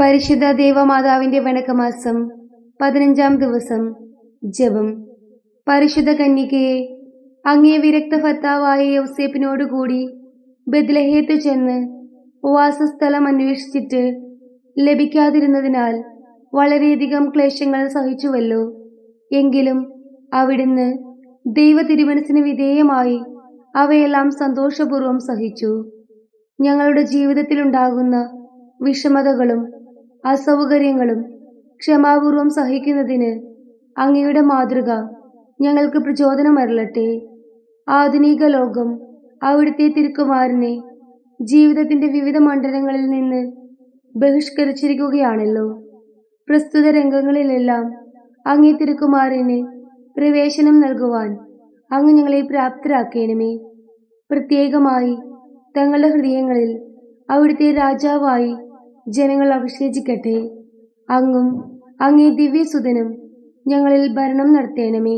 പരിശുദ്ധ ദേവമാതാവിന്റെ വണക്കമാസം പതിനഞ്ചാം ദിവസം ജപം. പരിശുദ്ധ കന്യകയെ അങ്ങേ വിരക്ത ഭർത്താവായ യൗസേപ്പിനോടുകൂടി ബദ്ലഹേത്ത് ചെന്ന് വാസസ്ഥലം അന്വേഷിച്ചിട്ട് ലഭിക്കാതിരുന്നതിനാൽ വളരെയധികം ക്ലേശങ്ങൾ സഹിച്ചുവല്ലോ. എങ്കിലും അവിടുന്ന് ദൈവ തിരുമനസിന് വിധേയമായി അവയെല്ലാം സന്തോഷപൂർവം സഹിച്ചു. ഞങ്ങളുടെ ജീവിതത്തിലുണ്ടാകുന്ന വിഷമതകളും അസൗകര്യങ്ങളും ക്ഷമാപൂർവം സഹിക്കുന്നതിന് അങ്ങയുടെ മാതൃക ഞങ്ങൾക്ക് പ്രചോദനമരളട്ടെ ആധുനിക ലോകം അവിടുത്തെ തിരുക്കുമാരനെ ജീവിതത്തിന്റെ വിവിധ മണ്ഡലങ്ങളിൽ നിന്ന് ബഹിഷ്കരിച്ചിരിക്കുകയാണല്ലോ. പ്രസ്തുത രംഗങ്ങളിലെല്ലാം അങ്ങേ തിരുക്കുമാരന് പ്രവേശനം നൽകുവാൻ അങ്ങ് ഞങ്ങളെ പ്രാപ്തരാക്കേണമേ. പ്രത്യേകമായി തങ്ങളുടെ ഹൃദയങ്ങളിൽ അവിടുത്തെ രാജാവായി ജനങ്ങൾ അഭിഷേചിക്കട്ടെ. അങ്ങും അങ്ങേ ദിവ്യസുതനും ഞങ്ങളിൽ ഭരണം നടത്തേണമേ.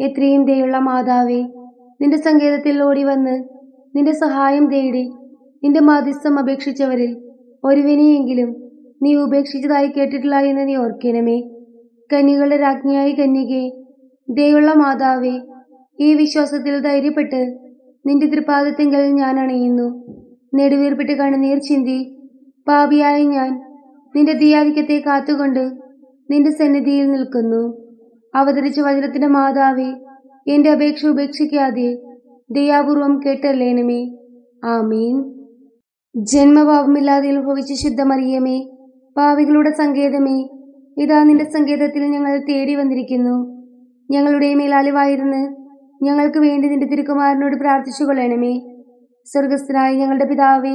എത്രയും ദയുള്ള മാതാവേ നിന്റെ സങ്കേതത്തിൽ ഓടി വന്ന് നിന്റെ സഹായം തേടി നിന്റെ മാധ്യസ്ഥം അപേക്ഷിച്ചവരിൽ ഒരുവിനെയെങ്കിലും നീ ഉപേക്ഷിച്ചതായി കേട്ടിട്ടില്ല എന്ന് നീ ഓർക്കണമേ. കന്യകളുടെ രാജ്ഞിയായി കന്യകെ ദയുള്ള മാതാവേ ഈ വിശ്വാസത്തിൽ ധൈര്യപ്പെട്ട് നിന്റെ തൃപാദത്തെങ്കിൽ ഞാൻ അണയുന്നു. നെടുവീർപ്പിട്ട് കണ്ണുനീർ ചിന്തി പാപിയായ ഞാൻ നിന്റെ ദിയാധിക്യത്തെ കാത്തുകൊണ്ട് നിന്റെ സന്നിധിയിൽ നിൽക്കുന്നു. അവതരിച്ച വചനത്തിന്റെ മാതാവേ എന്റെ അപേക്ഷ ഉപേക്ഷിക്കാതെ ദയാപൂർവം കേട്ടല്ലേണമേ ആമീൻ. ജന്മഭാവമില്ലാതെ ഉത്ഭവിച്ച ശുദ്ധമറിയമേ പാവികളുടെ സങ്കേതമേ ഇതാ നിന്റെ സങ്കേതത്തിൽ ഞങ്ങൾ തേടി വന്നിരിക്കുന്നു. ഞങ്ങളുടെ മേലാലിവായിരുന്ന് ഞങ്ങൾക്ക് വേണ്ടി നിന്റെ തിരുക്കുമാരനോട് പ്രാർത്ഥിച്ചു കൊള്ളണമേ സ്വർഗസ്ഥനായ ഞങ്ങളുടെ പിതാവേ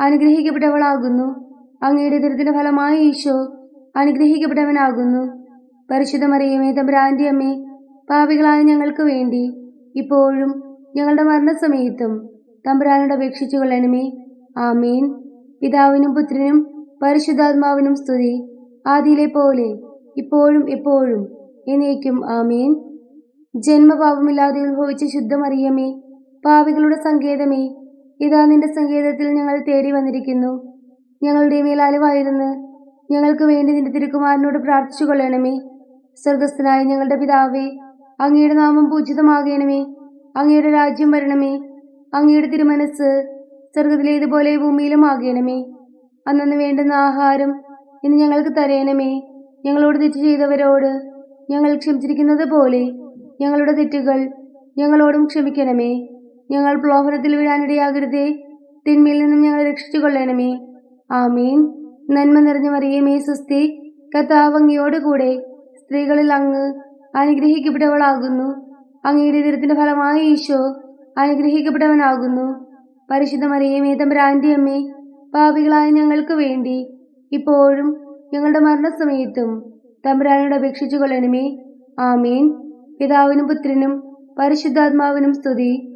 അനുഗ്രഹിക്കപ്പെട്ടവളാകുന്നു. അങ്ങയുടെ ദുരിതത്തിന്റെ ഫലമായി ഈശോ അനുഗ്രഹിക്കപ്പെട്ടവനാകുന്നു. പരിശുദ്ധ മറിയമേ തമ്പുരാന്റെ അമ്മേ പാപികളായ ഞങ്ങൾക്ക് വേണ്ടി ഇപ്പോഴും ഞങ്ങളുടെ മരണസമയത്തും തമ്പ്രാനോട് അപേക്ഷിച്ചു കൊള്ളണമേ. ആമീൻ. പിതാവിനും പുത്രനും പരിശുദ്ധാത്മാവിനും സ്തുതി. ആദിയിലെ പോലെ ഇപ്പോഴും എപ്പോഴും എന്നേക്കും ആമീൻ. ജന്മപാപമില്ലാതെ ഉത്ഭവിച്ച ശുദ്ധമറിയമേ പാവികളുടെ സങ്കേതമേ ഇതാ നിന്റെ സങ്കേതത്തിൽ ഞങ്ങൾ തേടി വന്നിരിക്കുന്നു. ഞങ്ങളുടെ മേലാലുവായിരുന്ന് ഞങ്ങൾക്ക് വേണ്ടി നിന്റെ തിരുക്കുമാരനോട് പ്രാർത്ഥിച്ചു കൊള്ളണമേ സ്വർഗസ്ഥനായ ഞങ്ങളുടെ പിതാവേ അങ്ങയുടെ നാമം പൂജിതമാകണമേ. അങ്ങയുടെ രാജ്യം വരണമേ. അങ്ങയുടെ തിരുമനസ് സ്വർഗത്തിലേതുപോലെ ഭൂമിയിലും ആകണമേ. അന്നു വേണ്ടുന്ന ആഹാരം ഇന്ന് ഞങ്ങൾക്ക് തരയണമേ ഞങ്ങളോട് തെറ്റ് ചെയ്തവരോട് ഞങ്ങൾ ക്ഷമിച്ചിരിക്കുന്നത് പോലെ ഞങ്ങളുടെ തെറ്റുകൾ ഞങ്ങളോടും ക്ഷമിക്കണമേ. ഞങ്ങൾ പ്രലോഭനത്തിൽ വീഴാനിടയാകരുതേ. തിന്മയിൽ നിന്നും ഞങ്ങളെ രക്ഷിച്ചു കൊള്ളണമേ ആമീൻ. നന്മ നിറഞ്ഞ മറിയമേ സുസ്തി കത്താവങ്ങിയോട് കൂടെ സ്ത്രീകളിൽ അങ്ങ് അനുഗ്രഹിക്കപ്പെട്ടവളാകുന്നു. അങ്ങയുടെ ദുരിതത്തിന്റെ ഫലമായി ഈശോ അനുഗ്രഹിക്കപ്പെട്ടവനാകുന്നു. പരിശുദ്ധ മറിയമേ തമ്പുരാന്റെ അമ്മേ പാപികളായ ഞങ്ങൾക്ക് വേണ്ടി ഇപ്പോഴും ഞങ്ങളുടെ മരണസമയത്തും തമ്പുരാനോട് അപേക്ഷിച്ചു കൊള്ളണമേ ആമീൻ. പിതാവിനും പുത്രനും പരിശുദ്ധാത്മാവിനും സ്തുതി.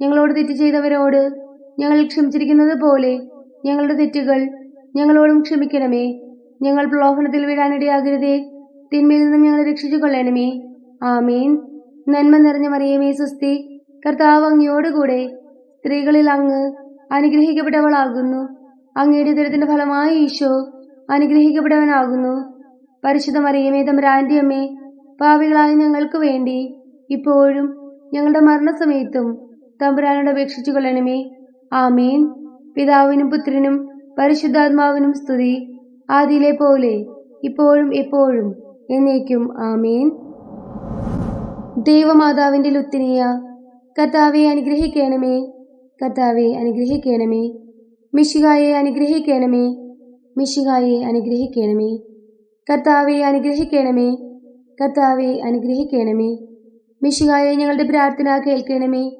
ഞങ്ങളോട് തെറ്റ് ചെയ്തവരോട് ഞങ്ങൾ ക്ഷമിച്ചിരിക്കുന്നത് പോലെ ഞങ്ങളുടെ തെറ്റുകൾ ഞങ്ങളോടും ക്ഷമിക്കണമേ. ഞങ്ങൾ പ്രലോഭനത്തിൽ വീഴാനിടയാകരുതേ തിന്മയിൽ നിന്നും ഞങ്ങളെ രക്ഷിച്ചു കൊള്ളണമേ ആമീൻ. നന്മ നിറഞ്ഞ മറിയമേ സുസ്തി. കർത്താവ് അങ്ങയോടുകൂടെ സ്ത്രീകളിൽ അങ്ങ് അനുഗ്രഹിക്കപ്പെട്ടവളാകുന്നു. അങ്ങയുടെ ദുരിതത്തിന്റെ ഫലമായി ഈശോ അനുഗ്രഹിക്കപ്പെട്ടവനാകുന്നു. പരിശുദ്ധ മറിയമേ തമ്പുരാന്റെ അമ്മേ പാപികളായ ഞങ്ങൾക്ക് വേണ്ടി ഇപ്പോഴും ഞങ്ങളുടെ മരണസമയത്തും തമ്പുരാനോട് അപേക്ഷിച്ചു കൊള്ളണമേ. ആമീൻ. പിതാവിനും പുത്രനും പരിശുദ്ധാത്മാവിനും സ്തുതി. ആദിയിലെ പോലെ ഇപ്പോഴും എപ്പോഴും എന്നേക്കും ആമീൻ. ദൈവമാതാവിന്റെ ലുത്തിനിയ കർത്താവെ അനുഗ്രഹിക്കണമേ. കർത്താവെ അനുഗ്രഹിക്കണമേ. മിഷികായെ അനുഗ്രഹിക്കണമേ. മിഷികായെ അനുഗ്രഹിക്കണമേ. കർത്താവെ അനുഗ്രഹിക്കണമേ. കർത്താവെ അനുഗ്രഹിക്കണമേ. മിഷികായെ ഞങ്ങളുടെ പ്രാർത്ഥന കേൾക്കണമേ.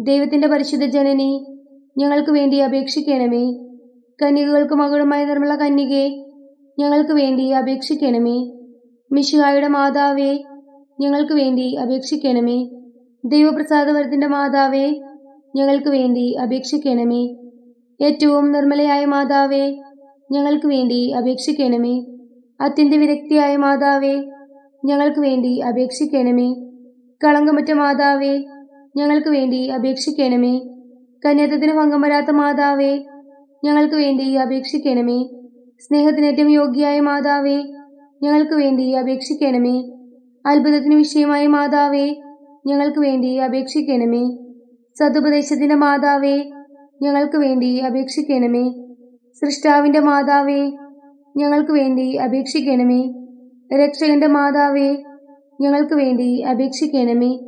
ദൈവത്തിന്റെ പരിശുദ്ധ ജനനി ഞങ്ങൾക്ക് വേണ്ടി അപേക്ഷിക്കണമേ. കന്യകകൾക്ക് മകളുമായി നിർമ്മല കന്യകെ ഞങ്ങൾക്ക് വേണ്ടി അപേക്ഷിക്കണമേ. മിശുഹായുടെ മാതാവേ ഞങ്ങൾക്ക് വേണ്ടി അപേക്ഷിക്കണമേ. ദൈവപ്രസാദവരത്തിന്റെ മാതാവേ ഞങ്ങൾക്ക് വേണ്ടി അപേക്ഷിക്കണമേ. ഏറ്റവും നിർമ്മലയായ മാതാവേ ഞങ്ങൾക്ക് വേണ്ടി അപേക്ഷിക്കണമേ. അത്യന്ത വിരക്തിയായ മാതാവേ ഞങ്ങൾക്ക് വേണ്ടി അപേക്ഷിക്കണമേ. കളങ്കമറ്റ മാതാവേ ഞങ്ങൾക്ക് വേണ്ടി അപേക്ഷിക്കണമേ. കന്യാത്തത്തിന് ഭംഗം വരാത്ത മാതാവേ ഞങ്ങൾക്ക് വേണ്ടി അപേക്ഷിക്കണമേ. സ്നേഹത്തിനേറ്റവും യോഗ്യയായ മാതാവേ ഞങ്ങൾക്ക് വേണ്ടി അപേക്ഷിക്കണമേ. അത്ഭുതത്തിന് വിഷയമായ മാതാവേ ഞങ്ങൾക്ക് വേണ്ടി അപേക്ഷിക്കണമേ. സതുപദേശത്തിന്റെ മാതാവേ ഞങ്ങൾക്ക് വേണ്ടി അപേക്ഷിക്കണമേ. സൃഷ്ടാവിന്റെ മാതാവേ ഞങ്ങൾക്ക് വേണ്ടി അപേക്ഷിക്കണമേ. രക്ഷകന്റെ മാതാവേ ഞങ്ങൾക്ക് വേണ്ടി അപേക്ഷിക്കണമേ.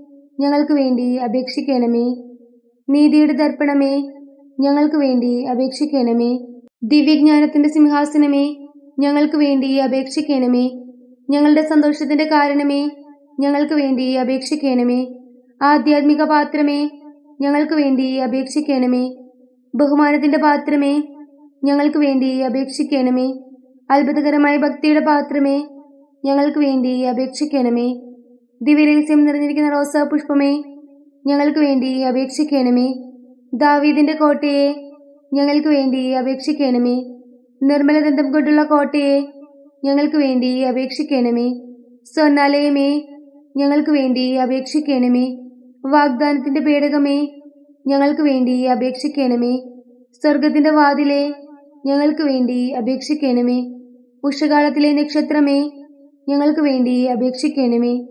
ഞങ്ങൾക്ക് വേണ്ടി അപേക്ഷിക്കണമേ. നീതിയുടെ ദർപ്പണമേ ഞങ്ങൾക്ക് വേണ്ടി അപേക്ഷിക്കണമേ. ദിവ്യജ്ഞാനത്തിന്റെ സിംഹാസനമേ ഞങ്ങൾക്ക് വേണ്ടി അപേക്ഷിക്കണമേ. ഞങ്ങളുടെ സന്തോഷത്തിന്റെ കാരണമേ ഞങ്ങൾക്ക് വേണ്ടി അപേക്ഷിക്കണമേ. ആധ്യാത്മിക പാത്രമേ ഞങ്ങൾക്ക് വേണ്ടി അപേക്ഷിക്കണമേ. ബഹുമാനത്തിന്റെ പാത്രമേ ഞങ്ങൾക്ക് വേണ്ടി അപേക്ഷിക്കണമേ. അത്ഭുതകരമായ ഭക്തിയുടെ പാത്രമേ ഞങ്ങൾക്ക് വേണ്ടി അപേക്ഷിക്കണമേ. ദിവ്യരഹസ്യം നിറഞ്ഞിരിക്കുന്ന റോസാ പുഷ്പമേ ഞങ്ങൾക്ക് വേണ്ടി അപേക്ഷിക്കണമേ. ദാവീദിന്റെ കോട്ടയെ ഞങ്ങൾക്ക് വേണ്ടി അപേക്ഷിക്കണമേ. നിർമ്മലദന്തം കൊണ്ടുള്ള കോട്ടയെ ഞങ്ങൾക്ക് വേണ്ടി അപേക്ഷിക്കണമേ. സ്വർണാലയമേ ഞങ്ങൾക്ക് വേണ്ടി അപേക്ഷിക്കണമേ. വാഗ്ദാനത്തിന്റെ പേടകമേ ഞങ്ങൾക്ക് വേണ്ടി അപേക്ഷിക്കണമേ. സ്വർഗത്തിന്റെ വാതിലെ ഞങ്ങൾക്ക് വേണ്ടി അപേക്ഷിക്കണമേ. ഉഷകാലത്തിലെ നക്ഷത്രമേ ഞങ്ങൾക്ക് വേണ്ടി അപേക്ഷിക്കണമേ.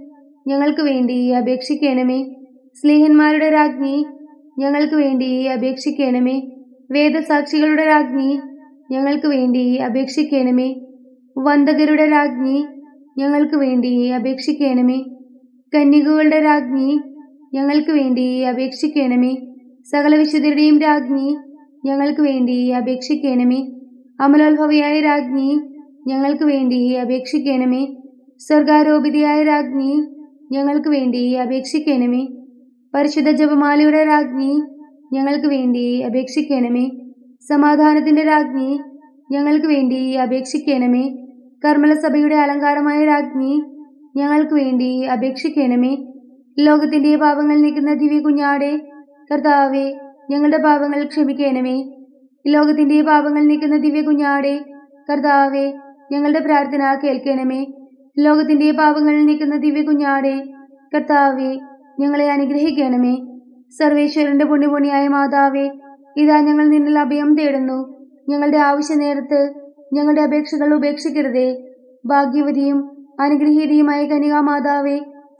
ഞങ്ങൾക്ക് വേണ്ടി അപേക്ഷിക്കണമേ. സ്നേഹന്മാരുടെ രാജ്ഞി ഞങ്ങൾക്ക് വേണ്ടി അപേക്ഷിക്കണമേ. വേദസാക്ഷികളുടെ രാജ്ഞി ഞങ്ങൾക്ക് വേണ്ടി അപേക്ഷിക്കണമേ. വന്ദകരുടെ രാജ്ഞി ഞങ്ങൾക്ക് വേണ്ടി അപേക്ഷിക്കണമേ. കന്യകകളുടെ രാജ്ഞി ഞങ്ങൾക്ക് വേണ്ടി അപേക്ഷിക്കണമേ. സകല വിശുദ്ധരുടെയും രാജ്ഞി ഞങ്ങൾക്ക് വേണ്ടി അപേക്ഷിക്കണമേ. അമലോത്ഭവയായ രാജ്ഞി ഞങ്ങൾക്ക് വേണ്ടി അപേക്ഷിക്കണമേ. സ്വർഗാരോപിതയായ രാജ്ഞി ഞങ്ങൾക്ക് വേണ്ടി അപേക്ഷിക്കണമേ. പരിശുദ്ധ ജപമാലയുടെ രാജ്ഞി ഞങ്ങൾക്ക് വേണ്ടി അപേക്ഷിക്കണമേ. സമാധാനത്തിന്റെ രാജ്ഞി ഞങ്ങൾക്ക് വേണ്ടി അപേക്ഷിക്കണമേ. കർമ്മലസഭയുടെ അലങ്കാരമായ രാജ്ഞി ഞങ്ങൾക്ക് വേണ്ടി അപേക്ഷിക്കണമേ. ലോകത്തിന്റെ പാപങ്ങൾ നീക്കുന്ന ദിവ്യ കുഞ്ഞാടെ കർത്താവെ ഞങ്ങളുടെ പാപങ്ങൾ ക്ഷമിക്കണമേ. ലോകത്തിന്റെ പാപങ്ങൾ നീക്കുന്ന ദിവ്യ കുഞ്ഞാടെ കർത്താവെ ഞങ്ങളുടെ പ്രാർത്ഥന കേൾക്കണമേ. ലോകത്തിന്റെ പാപങ്ങൾ നീക്കുന്ന ദിവ്യ കുഞ്ഞാടെ കർത്താവെ ഞങ്ങളെ അനുഗ്രഹിക്കണമേ. സർവേശ്വരന്റെ പുണ്യപുണ്യായ മാതാവേ ഇതാ ഞങ്ങൾ നിന്നിൽ അഭയം തേടുന്നു. ഞങ്ങളുടെ ആവശ്യ നേരത്ത് ഞങ്ങളുടെ അപേക്ഷകൾ ഉപേക്ഷിക്കരുതേ. ഭാഗ്യവതിയും അനുഗ്രഹീതയുമായ കനികാ മാതാവേ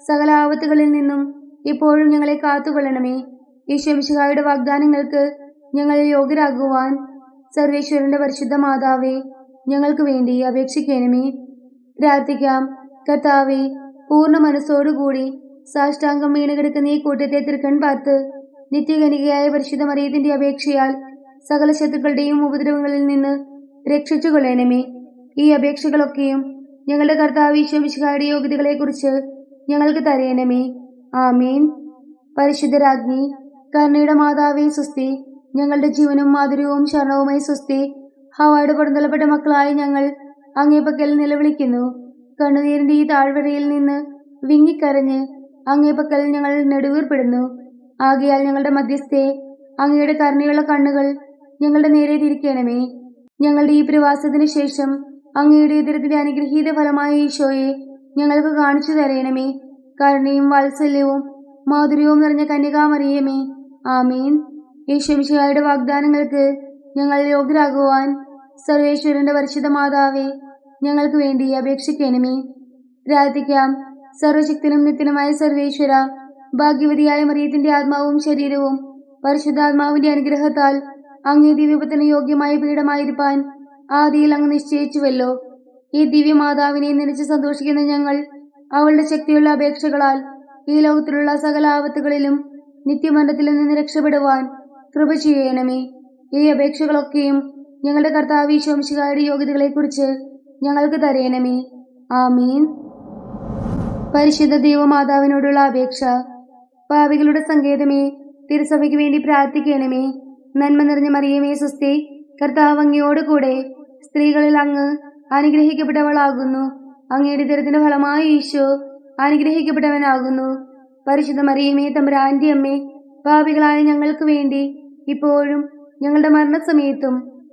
സകല ആപത്തുകളിൽ നിന്നും ഇപ്പോഴും ഞങ്ങളെ കാത്തുകൊള്ളണമേ. ഈശ്വമിശിഹായുടെ വാഗ്ദാനങ്ങൾക്ക് ഞങ്ങളെ യോഗ്യരാകുവാൻ സർവേശ്വരന്റെ പരിശുദ്ധ മാതാവേ ഞങ്ങൾക്ക് വേണ്ടി അപേക്ഷിക്കണമേ. പ്രാർത്ഥിക്കാം. കർത്താവെ പൂർണ മനസ്സോടുകൂടി സാഷ്ടാംഗം വീണ് കിടക്കുന്ന ഈ കൂട്ടത്തെ തൃക്കൺ പാർത്ത് നിത്യകനികയായ പരിശുദ്ധ മറിയത്തിന്റെ അപേക്ഷയാൽ സകല ശത്രുക്കളുടെയും ഉപദ്രവങ്ങളിൽ നിന്ന് രക്ഷിച്ചു ഈ അപേക്ഷകളൊക്കെയും ഞങ്ങളുടെ കർത്താവ് ശമിഷ്കാരുടെ യോഗ്യതകളെ കുറിച്ച് ഞങ്ങൾക്ക് തരയണമേ ആമീൻ. പരിശുദ്ധരാജ്ഞി കരുണയുടെ മാതാവേ സുസ്തി ഞങ്ങളുടെ ജീവനും മാധുര്യവും ശരണവുമായി സുസ്തി ഹവാട് പുറന്തള്ളപ്പെട്ട മക്കളായി ഞങ്ങൾ അങ്ങേ പക്കൽ നിലവിളിക്കുന്നു. കണ്ണുനീരിന്റെ ഈ താഴ്വരയിൽ നിന്ന് വിങ്ങിക്കരഞ്ഞ് അങ്ങേ പക്കൽ ഞങ്ങൾ നെടുവീർപ്പെടുന്നു. ആകയാൽ ഞങ്ങളുടെ മധ്യസ്ഥയെ അങ്ങയുടെ കരുണയുള്ള കണ്ണുകൾ ഞങ്ങളുടെ നേരെ തിരിക്കണമേ. ഞങ്ങളുടെ ഈ പ്രവാസത്തിന് ശേഷം അങ്ങയുടെ ഉദരത്തിന്റെ അനുഗ്രഹീത ഫലമായ ഈശോയെ ഞങ്ങൾക്ക് കാണിച്ചു തരയണമേ കരുണയും വാത്സല്യവും മാധുര്യവും നിറഞ്ഞ കന്യകാമറിയമേ. ആമീൻ. യേശുമിശിഹായുടെ വാഗ്ദാനങ്ങൾക്ക് ഞങ്ങൾ യോഗ്യരാകുവാൻ സർവേശ്വരന്റെ പരിശുദ്ധ മാതാവേ ഞങ്ങൾക്ക് വേണ്ടി അപേക്ഷിക്കണമേ. പ്രാർത്ഥിക്കാം സർവശക്തനും നിത്യനുമായ സർവേശ്വര ഭാഗ്യവതിയായ മറിയത്തിന്റെ ആത്മാവും ശരീരവും പരിശുദ്ധാത്മാവിന്റെ അനുഗ്രഹത്താൽ അങ്ങേ ദിവ്യപത്തിന് യോഗ്യമായ പീഠമായിരിക്കാൻ ആദിയിൽ അങ്ങ് നിശ്ചയിച്ചുവല്ലോ. ഈ ദിവ്യമാതാവിനെ നനച്ച് സന്തോഷിക്കുന്ന ഞങ്ങൾ അവളുടെ ശക്തിയുള്ള അപേക്ഷകളാൽ ഈ ലോകത്തിലുള്ള സകല ആപത്തുകളിലും നിത്യമണ്ഡത്തിൽ നിന്ന് രക്ഷപ്പെടുവാൻ കൃപ ചെയ്യണമേ. ഈ അപേക്ഷകളൊക്കെയും ഞങ്ങളുടെ കർത്താവ് ശോംശികായുടെ യോഗ്യതകളെക്കുറിച്ച് ഞങ്ങൾക്ക് തരയണമേ ആമീൻ. പരിശുദ്ധ ദൈവമാതാവിനോടുള്ള അപേക്ഷ. പാവികളുടെ സങ്കേതമേ തിരുസഭയ്ക്ക് വേണ്ടി പ്രാർത്ഥിക്കണമേ. നന്മ നിറഞ്ഞ മറിയമേ സുസ്തി കർത്താവ് അങ്ങയോട് കൂടെ സ്ത്രീകളിൽ അങ്ങ് അനുഗ്രഹിക്കപ്പെട്ടവളാകുന്നു. അങ്ങയുടെ ദരിദ്രത്തിന്റെ ഫലമായ ഈശോ അനുഗ്രഹിക്കപ്പെട്ടവനാകുന്നു. പരിശുദ്ധ മറിയമേ തമ്പുരാന്റെ അമ്മേ പാപികളായ ഞങ്ങൾക്ക് വേണ്ടി ഇപ്പോഴും ഞങ്ങളുടെ മരണസമയത്തും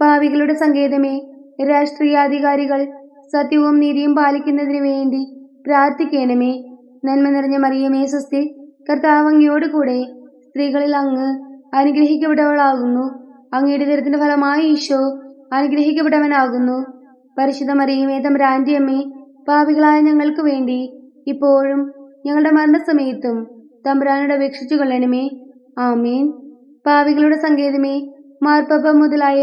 പാപികളുടെ സങ്കേതമേ രാഷ്ട്രീയാധികാരികൾ സത്യവും നീതിയും പാലിക്കുന്നതിന് വേണ്ടി പ്രാർത്ഥിക്കണമേ. നന്മ നിറഞ്ഞ മറിയമേ സ്വസ്തി കർത്താവങ്ങിയോട് കൂടെ സ്ത്രീകളിൽ അങ്ങ് അനുഗ്രഹിക്കപ്പെട്ടവളാകുന്നു. അങ്ങയുടെ ദരത്തിന്റെ ഫലമായി ഈശോ അനുഗ്രഹിക്കപ്പെട്ടവനാകുന്നു. പരിശുദ്ധ മറിയമേ തം അമ്മേ പാപികളായ ഞങ്ങൾക്ക് വേണ്ടി ഇപ്പോഴും ഞങ്ങളുടെ മരണസമയത്തും തമ്പുരാനോട് അപേക്ഷിച്ചു കൊള്ളണമേ. ആമീൻ. പാവികളുടെ സങ്കേതമേ മാർപ്പപ്പ മുതലായ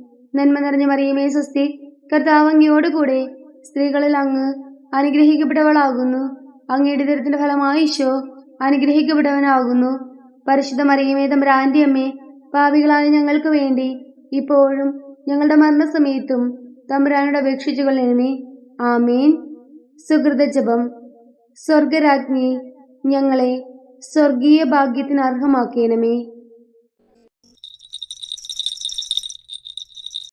നന്മ നിറഞ്ഞ മറിയമേ സ്വസ്തി കർത്താവ് അങ്ങയോടുകൂടെ സ്ത്രീകളിൽ അങ്ങ് അനുഗ്രഹിക്കപ്പെട്ടവളാകുന്നു. അങ്ങയുടെ ദരത്തിന്റെ ഫലമായി ഈശോ അനുഗ്രഹിക്കപ്പെട്ടവനാകുന്നു. പരിശുദ്ധ മറിയമേ തമ്പുരാന്റെ അമ്മേ പാവികളായ ഞങ്ങൾക്ക് വേണ്ടി ഇപ്പോഴും ഞങ്ങളുടെ മരണസമയത്തും തമ്പുരാനോട് അപേക്ഷിച്ചു കൊള്ളണമേ. ആമീൻ. സുഹൃത ജപം. സ്വർഗരാജ്ഞി ഞങ്ങളെ സ്വർഗീയ ഭാഗ്യത്തിന് അർഹമാക്കണമേ.